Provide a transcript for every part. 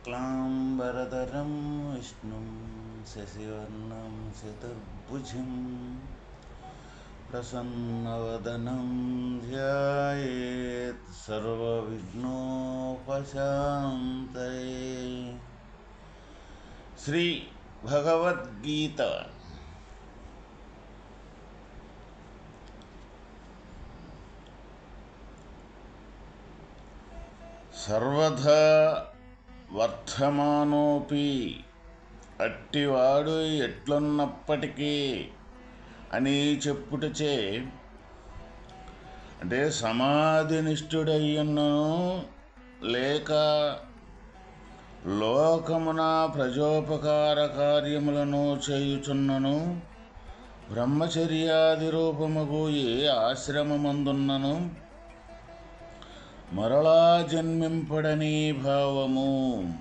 शुक्लाम्बरधरं विष्णुं शशिवर्णं शतर्भुजं प्रसन्नवदनं ध्यायेत् सर्वविघ्नोपशान्तये। श्रीभगवद्गीता। सर्वधा వర్ధమానోపి అట్టివాడు ఎట్లున్నప్పటికీ అని చెప్పుటచే అంటే సమాధినిష్ఠుడయ్యను లేక లోకమున ప్రజోపకార కార్యములను చేయుచున్నను బ్రహ్మచర్యాది రూపముగు ఏ ఆశ్రమమందున్నను. మరలా జన్మింపడని భావము.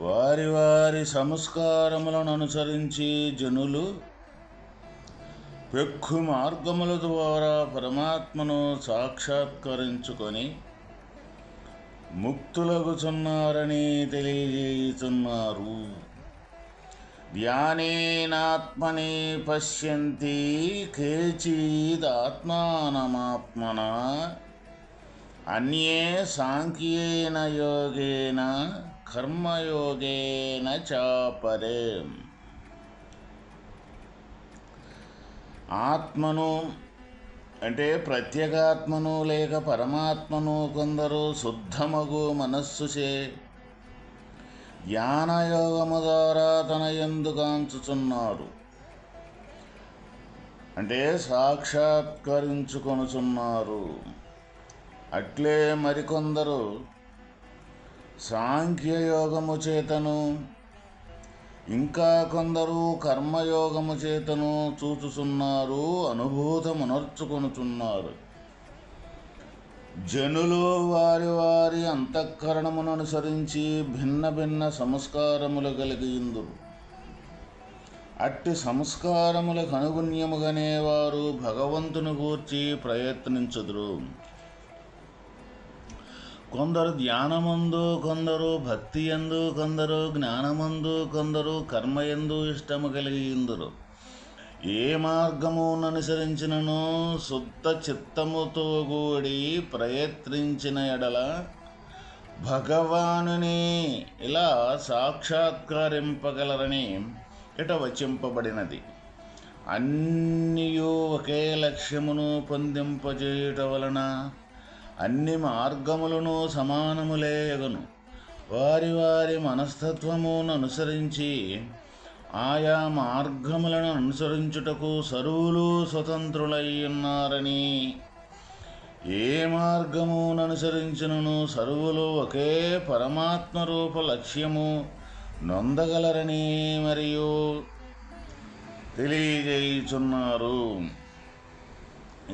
వారి వారి సంస్కారములను అనుసరించి జనులు పెక్కు మార్గముల ద్వారా పరమాత్మను సాక్షాత్కరించుకొని ముక్తులగుచున్నారని తెలియజేయుతున్నారు ధ్యానేనాత్మని పశ్యంతి కేచిదాత్మానమాత్మన అన్యే సాంఖ్యేన యోగేన కర్మయోగేన చాపరే ఆత్మను అంటే ప్రత్యేగాత్మను లేక పరమాత్మను కొందరు శుద్ధమగు మనస్సుచే ధ్యానయోగము ద్వారా తన ఎందుకాంచుచున్నారు అంటే సాక్షాత్కరించుకొనుచున్నారు. అట్లే మరికొందరు సాంఖ్యయోగము చేతను ఇంకా కొందరు కర్మయోగము చేతను చూచుచున్నారు అనుభూతమునర్చుకొనుచున్నారు. జనులు వారి వారి అంతఃకరణమును అనుసరించి భిన్న భిన్న సంస్కారములు కలిగియుందురు అట్టి సంస్కారములకు అనుగుణ్యముగానే వారు భగవంతుని గూర్చి ప్రయత్నించుదురు. కొందరు ధ్యానమందు కొందరు భక్తి ఎందు కొందరు జ్ఞానమందు కొందరు కర్మయందు ఇష్టము కలిగియుందురు ఏ మార్గమును శుద్ధ చిత్తముతో కూడి ప్రయత్నించిన ఎడల భగవానుని ఇలా సాక్షాత్కరింపగలరని ఇట వచింపబడినది. అన్నీయు ఒకే లక్ష్యమును పొందింపజేయుట వలన అన్ని మార్గములను సమానములేయగను వారి వారి మనస్తత్వమును అనుసరించి ఆయా మార్గములను అనుసరించుటకు సరువులు స్వతంత్రులై ఉన్నారని. ఏ మార్గమును అనుసరించినను సరువులు ఒకే పరమాత్మ రూప లక్ష్యము నొందగలరని మరియు తెలియజేయుచున్నారు.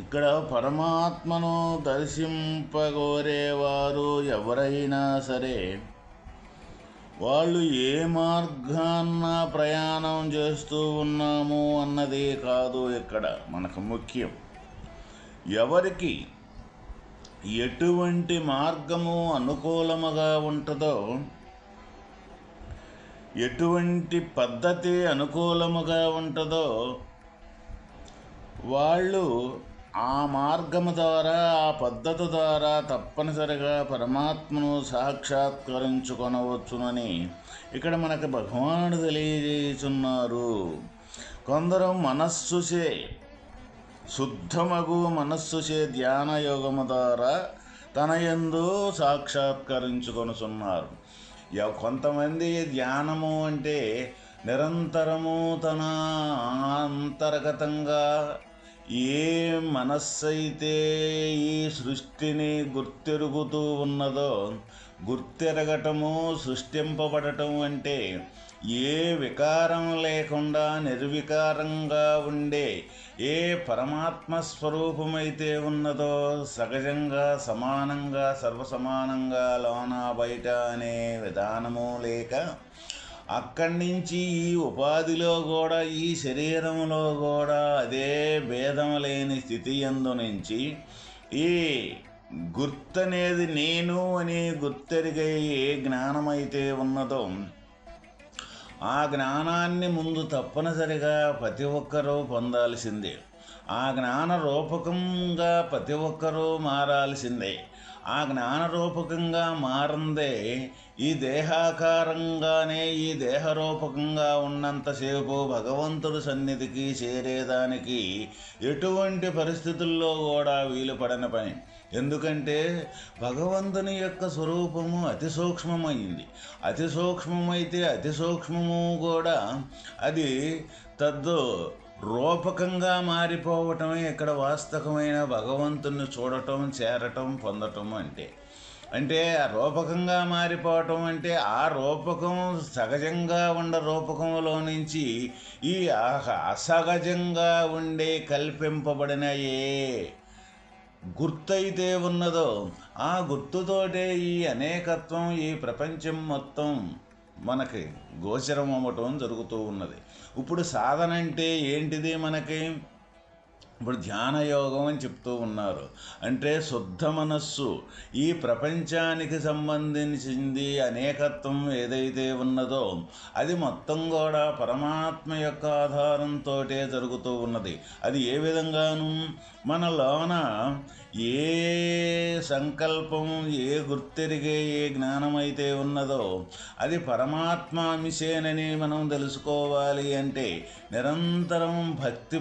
ఇక్కడ పరమాత్మను దర్శింపగోరేవారు ఎవరైనా సరే వాళ్ళు ఏ మార్గాన్న ప్రయాణం చేస్తూ ఉన్నాము అన్నదే కాదు ఇక్కడ మనకు ముఖ్యం. ఎవరికి ఎటువంటి మార్గము అనుకూలముగా ఉంటుందో ఎటువంటి పద్ధతి అనుకూలముగా ఉంటుందో వాళ్ళు ఆ మార్గము ద్వారా ఆ పద్ధతి ద్వారా తప్పనిసరిగా పరమాత్మను సాక్షాత్కరించుకొనవచ్చునని ఇక్కడ మనకు భగవానుడు తెలియజేస్తున్నారు కొందరు మనస్సుచే శుద్ధమగు మనస్సుచే ధ్యాన యోగము ద్వారా తన ఎందు సాక్షాత్కరించుకొనుచున్నారు. కొంతమంది ధ్యానము అంటే నిరంతరము తన అంతర్గతంగా ఏ మనస్సైతే ఈ సృష్టిని గుర్తెరుగుతూ ఉన్నదో గుర్తెరగటము సృష్టింపబడటం అంటే ఏ వికారం లేకుండా నిర్వికారంగా ఉండే ఏ పరమాత్మ స్వరూపమైతే ఉన్నదో సహజంగా సమానంగా సర్వసమానంగా లోన బయట అనే విధానము లేక అక్కడి నుంచి ఈ ఉపాధిలో కూడా ఈ శరీరంలో కూడా అదే భేదం లేని స్థితి ఎందు నుంచి ఈ గుర్తనేది నేను అని గుర్తెరిగే ఏ జ్ఞానమైతే ఉన్నదో ఆ జ్ఞానాన్ని ముందు తప్పనిసరిగా ప్రతి ఒక్కరూ పొందాల్సిందే. ఆ జ్ఞాన రూపకంగా ప్రతి ఒక్కరూ మారాల్సిందే. ఆ జ్ఞాన రూపకంగా మారందే ఈ దేహాకారంగానే ఈ దేహరూపకంగా ఉన్నంతసేపు భగవంతుడి సన్నిధికి చేరేదానికి ఎటువంటి పరిస్థితుల్లో కూడా వీలు పడని పని. ఎందుకంటే భగవంతుని యొక్క స్వరూపము అతి సూక్ష్మమైంది. అతి సూక్ష్మమైతే అతి సూక్ష్మము కూడా అది తద్దు రూపకంగా మారిపోవటమే ఇక్కడ వాస్తవమైన భగవంతుని చూడటం చేరటం పొందటం అంటే. అంటే ఆ రూపకంగా మారిపోవటం అంటే ఆ రూపకం సహజంగా ఉన్న రూపకంలో నుంచి ఈ అసహజంగా ఉండే కల్పింపబడిన ఏ ఉన్నదో ఆ గుర్తుతోటే ఈ అనేకత్వం ఈ ప్రపంచం మొత్తం. మనకి గోచరం అవ్వటం జరుగుతూ ఉన్నది. ఇప్పుడు సాధన అంటే ఏంటిది మనకి? ఇప్పుడు ధ్యానయోగం అని చెప్తూ ఉన్నారు. అంటే శుద్ధ మనస్సు ఈ ప్రపంచానికి సంబంధించింది అనేకత్వం ఏదైతే ఉన్నదో అది మొత్తం కూడా పరమాత్మ యొక్క ఆధారంతో జరుగుతూ ఉన్నది. అది ఏ విధంగాను మన లోన ఏ సంకల్పం ఏ గుర్తెరిగే ఏ జ్ఞానమైతే ఉన్నదో అది పరమాత్మాంశేనని మనం తెలుసుకోవాలి అంటే నిరంతరం భక్తి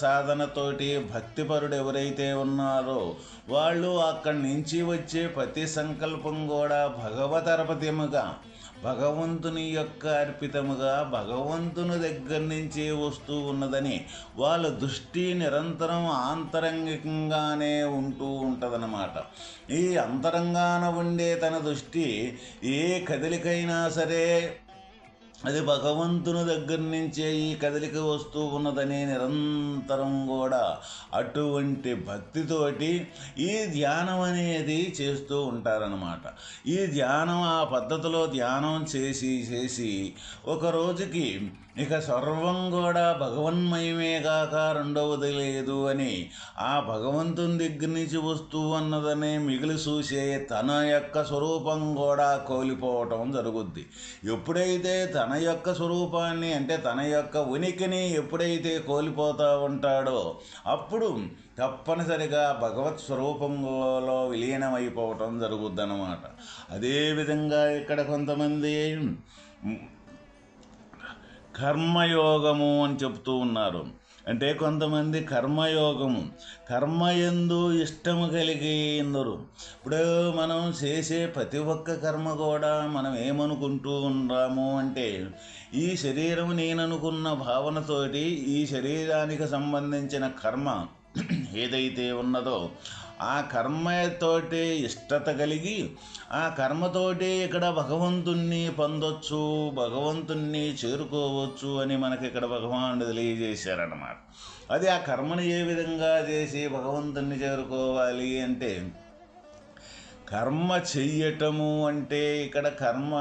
సాధనతోటి భక్తిపరుడు ఎవరైతే ఉన్నారో వాళ్ళు అక్కడి నుంచి వచ్చే ప్రతి సంకల్పం కూడా భగవతరపతిముగా భగవంతుని యొక్క అర్పితముగా భగవంతుని దగ్గర నుంచే వస్తూ ఉన్నదని వాళ్ళ దృష్టి నిరంతరం ఆంతరంగికంగానే ఉంటూ ఉంటుందన్నమాట. ఈ అంతరంగాన ఉండే తన దృష్టి ఏ కదలికైనా సరే అది భగవంతుని దగ్గర నుంచే ఈ కదలిక వస్తూ ఉన్నదని నిరంతరం కూడా అటువంటి భక్తితోటి ఈ ధ్యానం అనేది చేస్తూ ఉంటారనమాట ఈ ధ్యానం ఆ పద్ధతిలో ధ్యానం చేసి చేసి ఒక రోజుకి ఇక సర్వం కూడా భగవన్మయమే కాక రెండవది లేదు అని ఆ భగవంతుని దగ్గర నుంచి వస్తూ అన్నదనే మిగిలి చూసే తన యొక్క స్వరూపం కూడా కోల్పోవటం జరుగుద్ది. ఎప్పుడైతే తన యొక్క స్వరూపాన్ని అంటే తన యొక్క ఉనికిని ఎప్పుడైతే కోల్పోతూ ఉంటాడో అప్పుడు తప్పనిసరిగా భగవత్ స్వరూపంలో విలీనమైపోవటం జరుగుద్దన్నమాట. అదేవిధంగా ఇక్కడ కొంతమంది కర్మయోగము అని చెప్తూ ఉన్నారు. అంటే కొంతమంది కర్మయోగము కర్మయందు ఇష్టము కలిగి ఎందరు ఇప్పుడు మనం చేసే ప్రతి ఒక్క కర్మ కూడా మనం ఏమనుకుంటూ ఉన్నాము అంటే ఈ శరీరం నేననుకున్న భావనతోటి ఈ శరీరానికి సంబంధించిన కర్మ ఏదైతే ఉన్నదో ఆ కర్మతోటి ఇష్టత కలిగి ఆ కర్మతోటి ఇక్కడ భగవంతుణ్ణి పొందొచ్చు భగవంతుణ్ణి చేరుకోవచ్చు అని మనకి ఇక్కడ భగవానుడు తెలియజేశారన్నమాట. అది ఆ కర్మను ఏ విధంగా చేసి భగవంతుణ్ణి చేరుకోవాలి అంటే కర్మ చెయ్యటము అంటే ఇక్కడ కర్మ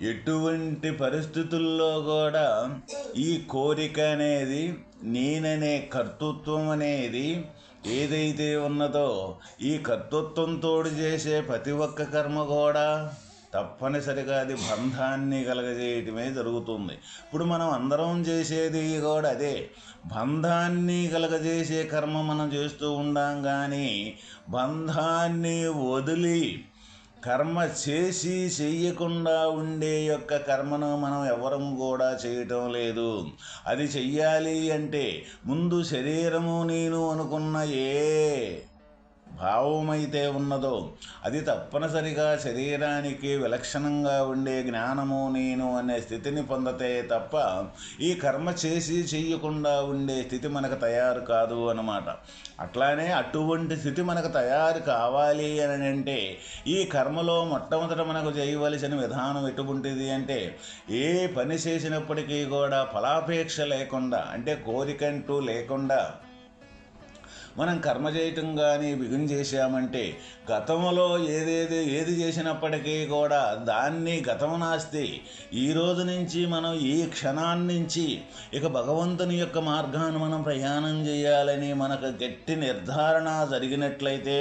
ఎటువంటి పరిస్థితుల్లో కూడా ఈ కోరిక అనేది నేననే కర్తృత్వం అనేది ఏదైతే ఉన్నదో ఈ కర్తృత్వంతో చేసే ప్రతి ఒక్క కర్మ కూడా తప్పనిసరిగా అది బంధాన్ని కలగజేయటమే జరుగుతుంది. ఇప్పుడు మనం అందరం చేసేది కూడా అదే. బంధాన్ని కలగజేసే కర్మ మనం చేస్తూ ఉండాం కానీ బంధాన్ని వదిలి కర్మ చేసి చెయ్యకుండా ఉండే యొక్క కర్మను మనం ఎవరం కూడా చేయటం లేదు. అది చెయ్యాలి అంటే ముందు శరీరము నేను అనుకున్న ఏ భావమైతే ఉన్నదో అది తప్పనిసరిగా శరీరానికి విలక్షణంగా ఉండే జ్ఞానము నేను అనే స్థితిని పొందతే తప్ప ఈ కర్మ చేసి చెయ్యకుండా ఉండే స్థితి మనకు తయారు కాదు అన్నమాట. అట్లానే అటువంటి స్థితి మనకు తయారు కావాలి అని అంటే ఈ కర్మలో మొట్టమొదట మనకు చేయవలసిన విధానం ఎటువంటిది అంటే ఏ పని చేసినప్పటికీ కూడా ఫలాపేక్ష లేకుండా అంటే కోరికంటూ లేకుండా మనం కర్మ చేయటం కానీ బిగుని చేశామంటే గతంలో ఏదేది ఏది చేసినప్పటికీ కూడా దాన్ని గతం నాస్తి ఈ రోజు నుంచి మనం ఈ క్షణాన్నించి ఇక భగవంతుని యొక్క మార్గాన్ని మనం ప్రయాణం చేయాలని మనకు గట్టి నిర్ధారణ జరిగినట్లయితే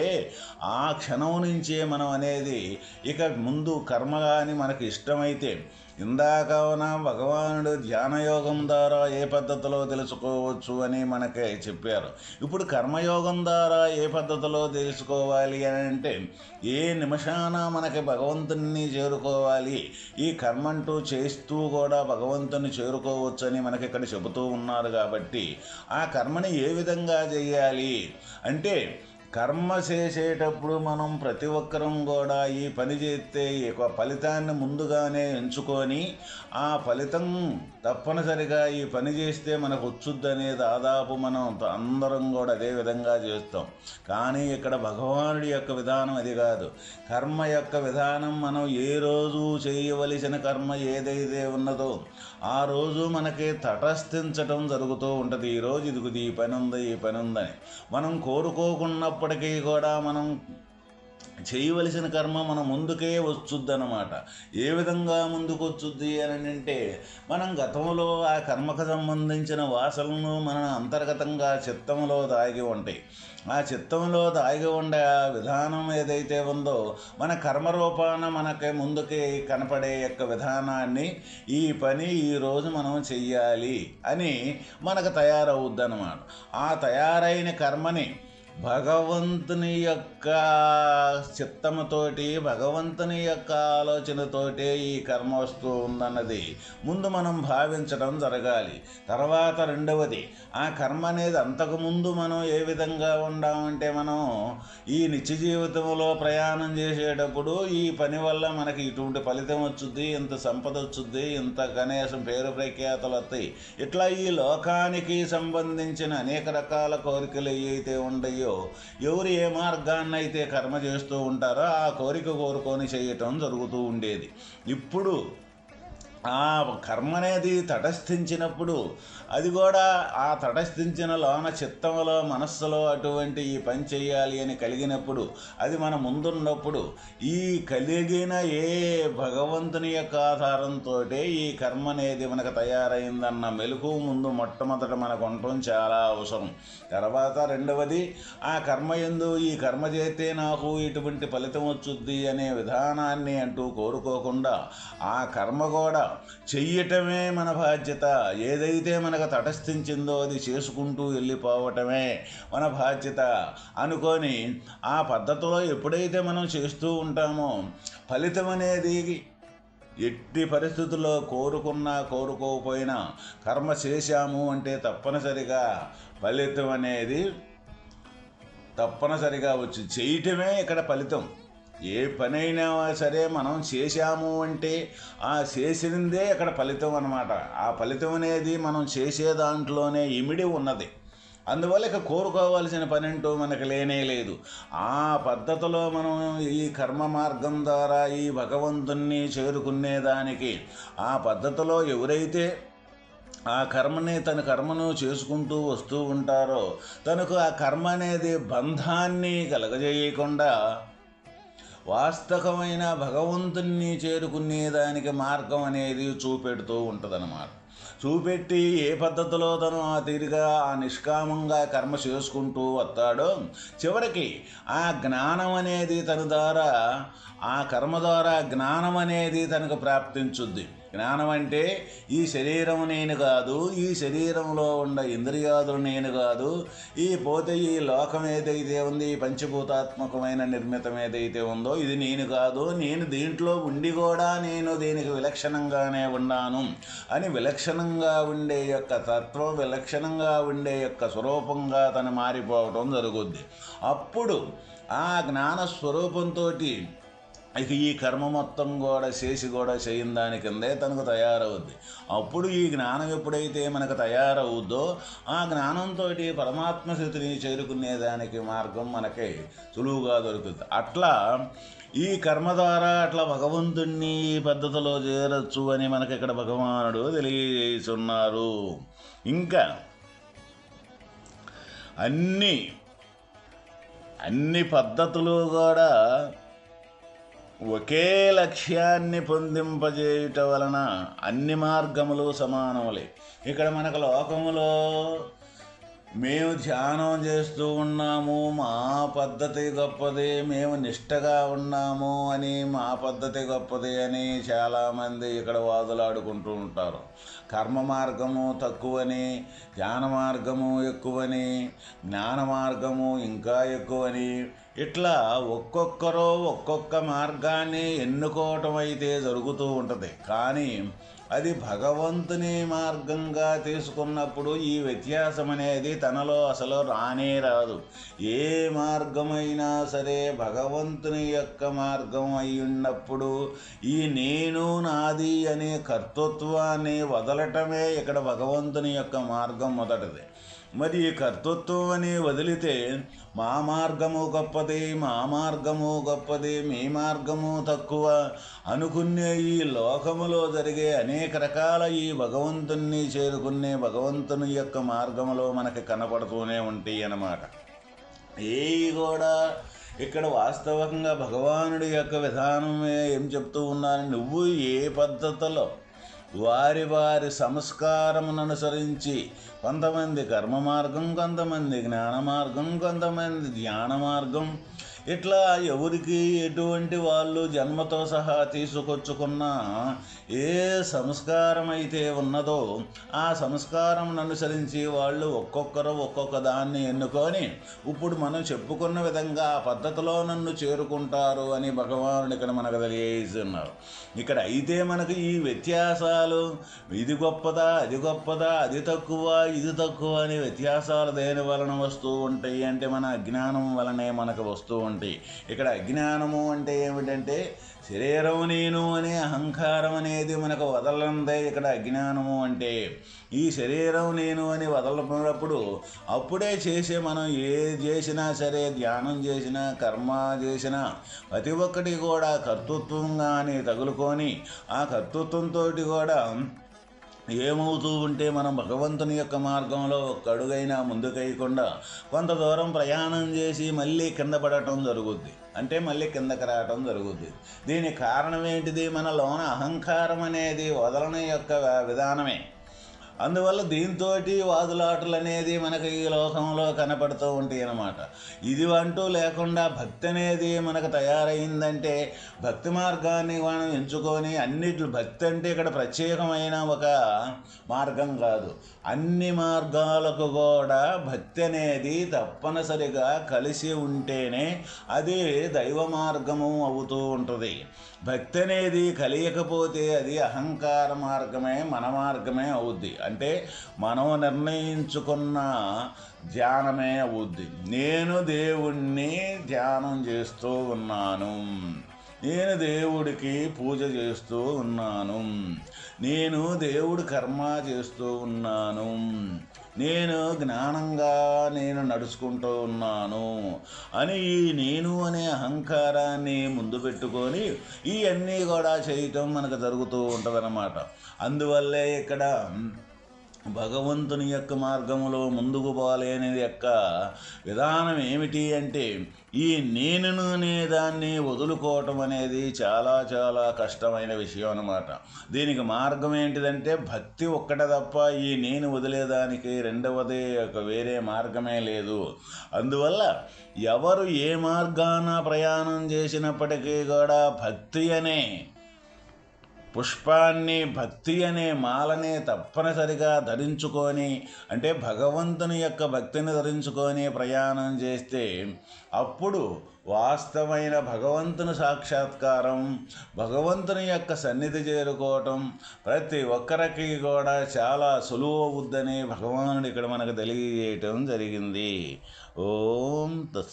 ఆ క్షణం నుంచే మనం అనేది ఇక ముందు కర్మ కానీ మనకు ఇష్టమైతే ఇందాకన భగవానుడు ధ్యానయోగం ద్వారా ఏ పద్ధతిలో తెలుసుకోవచ్చు అని మనకి చెప్పారు. ఇప్పుడు కర్మ కర్మయోగం ద్వారా ఏ పద్ధతిలో తెలుసుకోవాలి అని అంటే ఏ నిమిషాన మనకి భగవంతుని చేరుకోవాలి ఈ కర్మ అంటూ చేస్తూ కూడా భగవంతుని చేరుకోవచ్చని మనకి ఇక్కడ చెబుతూ ఉన్నారు కాబట్టి ఆ కర్మని ఏ విధంగా చేయాలి? అంటే కర్మ చేసేటప్పుడు మనం ప్రతి ఒక్కరం కూడా ఈ పని చేస్తే ఈ ఫలితాన్ని ముందుగానే ఎంచుకొని ఆ ఫలితం తప్పనిసరిగా ఈ పని చేస్తే మనకు వచ్చుద్దనే దాదాపు మనం అందరం కూడా అదే విధంగా చేస్తాం. కానీ ఇక్కడ భగవానుడి యొక్క విధానం అది కాదు. కర్మ యొక్క విధానం మనం ఏ రోజు చేయవలసిన కర్మ ఏదైతే ఉన్నదో ఆ రోజు మనకి తటస్థించటం జరుగుతూ ఉంటుంది. ఈరోజు ఇదిగుది ఈ పని ఉంది ఈ పని ఉందని. మనం కోరుకోకున్నప్పటికీ కూడా మనం చేయవలసిన కర్మ మన ముందుకే వచ్చుద్దనమాట ఏ విధంగా ముందుకు వచ్చుద్ది అని అంటే మనం గతంలో ఆ కర్మకు సంబంధించిన వాసనలు మన అంతర్గతంగా చిత్తంలో దాగి ఉంటాయి ఆ చిత్తంలో దాగి ఉండే ఆ విధానం ఏదైతే ఉందో మన కర్మరూపాన మనకి ముందుకి కనపడే యొక్క విధానాన్ని ఈ పని ఈరోజు మనం చెయ్యాలి అని మనకు తయారవుద్దన్నమాట. ఆ తయారైన కర్మని భగవంతుని యొక్క చిత్తముతోటి భగవంతుని యొక్క ఆలోచనతోటే ఈ కర్మ వస్తూ ఉందన్నది ముందు మనం భావించడం జరగాలి. తర్వాత రెండవది ఆ కర్మ అనేది అంతకుముందు మనం ఏ విధంగా ఉండామంటే మనం ఈ నిత్య జీవితంలో ప్రయాణం చేసేటప్పుడు ఈ పని వల్ల మనకి ఇటువంటి ఫలితం వచ్చుద్ది ఇంత సంపద వచ్చుద్ది ఇంత కనీసం పేరు ప్రఖ్యాతలు వస్తాయి. ఇట్లా ఈ లోకానికి సంబంధించిన అనేక రకాల కోరికలు ఏవైతే ఉండయో ఎవరు ఏ మార్గాన్ని అయితే కర్మ చేస్తూ ఉంటారో ఆ కోరిక కోరుకొని చేయటం జరుగుతూ ఉండేది. ఇప్పుడు ఆ కర్మ అనేది తటస్థించినప్పుడు అది కూడా ఆ తటస్థించిన లోన చిత్తంలో మనస్సులో అటువంటి ఈ పని చేయాలి అని కలిగినప్పుడు అది మన ముందున్నప్పుడు ఈ కలిగిన ఏ భగవంతుని యొక్క ఆధారంతో ఈ కర్మ అనేది మనకు తయారైందన్న మెలకు ముందు మొట్టమొదట మనకు ఉండటం చాలా అవసరం. తర్వాత రెండవది ఆ కర్మ ఎందు ఈ కర్మ చేస్తే నాకు ఇటువంటి ఫలితం వచ్చుద్ది అనే విధానాన్ని అంటూ కోరుకోకుండా ఆ కర్మ కూడా చెయ్యటమే మన బాధ్యత. ఏదైతే మనకు తటస్థించిందో అది చేసుకుంటూ వెళ్ళిపోవటమే మన బాధ్యత. అనుకొని ఆ పద్ధతిలో ఎప్పుడైతే మనం చేస్తూ ఉంటామో ఫలితం అనేది ఎట్టి పరిస్థితుల్లో కోరుకున్నా కోరుకోకపోయినా కర్మ చేశాము అంటే తప్పనిసరిగా ఫలితం అనేది తప్పనిసరిగా వచ్చి చేయటమే ఇక్కడ ఫలితం. ఏ పనైనా సరే మనం చేశాము అంటే ఆ చేసిందే అక్కడ ఫలితం అనమాట ఆ ఫలితం అనేది మనం చేసే దాంట్లోనే ఇమిడి ఉన్నది. అందువల్ల ఇక కోరుకోవాల్సిన పని అంటూ మనకు లేనే లేదు. ఆ పద్ధతిలో మనం ఈ కర్మ మార్గం ద్వారా ఈ భగవంతుణ్ణి చేరుకునేదానికి ఆ పద్ధతిలో ఎవరైతే ఆ కర్మని తన కర్మను చేసుకుంటూ వస్తూ ఉంటారో తనకు ఆ కర్మ అనేది బంధాన్ని కలగజేయకుండా వాస్తవమైన భగవంతుణ్ణి చేరుకునేదానికి మార్గం అనేది చూపెడుతూ ఉంటుందన్నమాట. చూపెట్టి ఏ పద్ధతిలో తను ఆ తీరుగా ఆ నిష్కామంగా కర్మ చేసుకుంటూ వస్తాడో చివరికి ఆ జ్ఞానం అనేది తన ద్వారా ఆ కర్మ ద్వారా జ్ఞానం అనేది తనకు ప్రాప్తించుద్ది. జ్ఞానం అంటే ఈ శరీరం నేను కాదు ఈ శరీరంలో ఉన్న ఇంద్రియాదులు నేను కాదు ఈ పోతే ఈ లోకం ఏదైతే ఉంది ఈ పంచభూతాత్మకమైన నిర్మితం ఏదైతే ఉందో ఇది నేను కాదు నేను దీంట్లో ఉండి కూడా నేను దీనికి విలక్షణంగానే ఉన్నాను అని విలక్షణంగా ఉండే యొక్క తత్వం విలక్షణంగా ఉండే యొక్క స్వరూపంగా తను మారిపోవటం జరుగుద్ది. అప్పుడు ఆ జ్ఞాన స్వరూపంతో ఇక ఈ కర్మ మొత్తం కూడా చేసి కూడా చేయని దాని కిందే తనకు తయారవుద్ది. అప్పుడు ఈ జ్ఞానం ఎప్పుడైతే మనకు తయారవుద్దో ఆ జ్ఞానంతో పరమాత్మ స్థితిని చేరుకునేదానికి మార్గం మనకి సులువుగా దొరుకుతుంది. అట్లా ఈ కర్మ ద్వారా అట్లా భగవంతుణ్ణి ఈ పద్ధతిలో చేరచ్చు అని మనకి ఇక్కడ భగవానుడు తెలియజేస్తున్నారు. ఇంకా అన్నీ అన్ని పద్ధతులు కూడా ఒకే లక్ష్యాన్ని పొందింపజేయుట వలన అన్ని మార్గములు సమానములే. ఇక్కడ మనకు లోకములో మేము ధ్యానం చేస్తూ ఉన్నాము మా పద్ధతి గొప్పది మేము నిష్టగా ఉన్నాము అని మా పద్ధతి గొప్పది అని చాలామంది ఇక్కడ వాదులాడుకుంటూ ఉంటారు. కర్మ మార్గము తక్కువని ధ్యాన మార్గము ఎక్కువని జ్ఞాన మార్గము ఇంకా ఎక్కువని ఇట్లా ఒక్కొక్కరు ఒక్కొక్క మార్గాన్ని ఎన్నుకోవటం అయితే జరుగుతూ ఉంటుంది. కానీ అది భగవంతుని మార్గంగా తీసుకున్నప్పుడు ఈ వ్యత్యాసం అనేది తనలో అసలు రానే రాదు. ఏ మార్గమైనా సరే భగవంతుని యొక్క మార్గం అయి ఉన్నప్పుడు ఈ నేను నాది అనే కర్తృత్వాన్ని వదలటమే ఇక్కడ భగవంతుని యొక్క మార్గం మొదటిది. మరి ఈ కర్తృత్వం అని వదిలితే మా మార్గము గొప్పది మా మార్గము గొప్పది మీ మార్గము తక్కువ అనుకునే ఈ లోకములో జరిగే అనేక రకాల ఈ భగవంతుణ్ణి చేరుకునే భగవంతుని యొక్క మార్గములో మనకి కనపడుతూనే ఉంటాయి అన్నమాట. ఏ కూడా ఇక్కడ వాస్తవంగా భగవానుడి యొక్క విధానమే ఏం చెప్తూ ఉన్నాను? నువ్వు ఏ పద్ధతిలో వారి వారి సంస్కారమును అనుసరించి కొంతమంది కర్మ మార్గం కొంతమంది జ్ఞాన మార్గం కొంతమంది ధ్యాన మార్గం ఇట్లా ఎవరికి ఎటువంటి వాళ్ళు జన్మతో సహా తీసుకొచ్చుకున్న ఏ సంస్కారం అయితే ఉన్నదో ఆ సంస్కారం అనుసరించి వాళ్ళు ఒక్కొక్కరు ఒక్కొక్క దాన్ని ఎన్నుకొని ఇప్పుడు మనం చెప్పుకున్న విధంగా ఆ పద్ధతిలో నన్ను చేరుకుంటారు అని భగవానుడు ఇక్కడ మనకు తెలియజేస్తున్నారు. ఇక్కడ అయితే మనకు ఈ వ్యత్యాసాలు ఇది గొప్పదా అది గొప్పదా అది తక్కువ ఇది తక్కువ అనే వ్యత్యాసాలు దేని వలన వస్తూ ఉంటాయి అంటే మన అజ్ఞానం వలనే మనకు వస్తూ ఉంటాయి ఇక్కడ అజ్ఞానము అంటే ఏమిటంటే శరీరం నేను అనే అహంకారం అనేది మనకు వదలందే ఇక్కడ అజ్ఞానము అంటే. ఈ శరీరం నేను అని వదలనప్పుడు అప్పుడే చేసే మనం ఏ చేసినా సరే ధ్యానం చేసినా కర్మ చేసినా ప్రతి ఒక్కటి కూడా కర్తృత్వంగానే తగులుకొని ఆ కర్తృత్వంతో కూడా ఏమవుతూ ఉంటే మనం భగవంతుని యొక్క మార్గంలో ఒక్కడుగైనా ముందుకేయకుండా కొంత దూరం ప్రయాణం చేసి మళ్ళీ కింద పడటం జరుగుద్ది. అంటే మళ్ళీ కిందకి రావటం జరుగుద్ది. దీని కారణం ఏంటిది? మన లోన అహంకారం అనేది వదలని యొక్క విధానమే. అందువల్ల దీంతో వాదులాటలు అనేది మనకు ఈ లోకంలో కనపడుతూ ఉంటాయి అన్నమాట. ఇది అంటూ లేకుండా భక్తి అనేది మనకు తయారైందంటే భక్తి మార్గాన్ని మనం ఎంచుకొని అన్నిటి భక్తి అంటే ఇక్కడ ప్రత్యేకమైన ఒక మార్గం కాదు. అన్ని మార్గాలకు కూడా భక్తి అనేది తప్పనిసరిగా కలిసి ఉంటేనే అది దైవ మార్గము అవుతూ ఉంటుంది. భక్తి అనేది కలియకపోతే అది అహంకార మార్గమే మన మార్గమే అవుద్ది. అంటే మనం నిర్ణయించుకున్న ధ్యానమే అవుద్ది. నేను దేవుణ్ణి ధ్యానం చేస్తూ ఉన్నాను. నేను దేవుడికి పూజ చేస్తూ ఉన్నాను. నేను దేవుడి కర్మ చేస్తూ ఉన్నాను. నేను జ్ఞానంగా నేను నడుచుకుంటూ ఉన్నాను అని ఈ నేను అనే అహంకారాన్ని ముందు పెట్టుకొని ఇవన్నీ కూడా చేయటం మనకు జరుగుతూ ఉంటుందన్నమాట. అందువల్లే ఇక్కడ భగవంతుని యొక్క మార్గంలో ముందుకు పోలేనిది యొక్క విధానం ఏమిటి అంటే ఈ నేనును అనే దాన్ని వదులుకోవటం అనేది చాలా చాలా కష్టమైన విషయం అన్నమాట. దీనికి మార్గం ఏంటిదంటే భక్తి ఒక్కటే తప్ప ఈ నేను వదిలేదానికి రెండవది ఒక వేరే మార్గమే లేదు. అందువల్ల ఎవరు ఏ మార్గాన ప్రయాణం చేసినప్పటికీ కూడా భక్తి అనే పుష్పాన్ని భక్తి అనే మాలనే తప్పనిసరిగా ధరించుకొని అంటే భగవంతుని యొక్క భక్తిని ధరించుకొని ప్రయాణం చేస్తే అప్పుడు వాస్తవమైన భగవంతుని సాక్షాత్కారం భగవంతుని యొక్క సన్నిధి చేరుకోవటం ప్రతి ఒక్కరికి కూడా చాలా సులువు అవుద్దని భగవానుడు ఇక్కడ మనకు తెలియజేయటం జరిగింది. ఓం తత్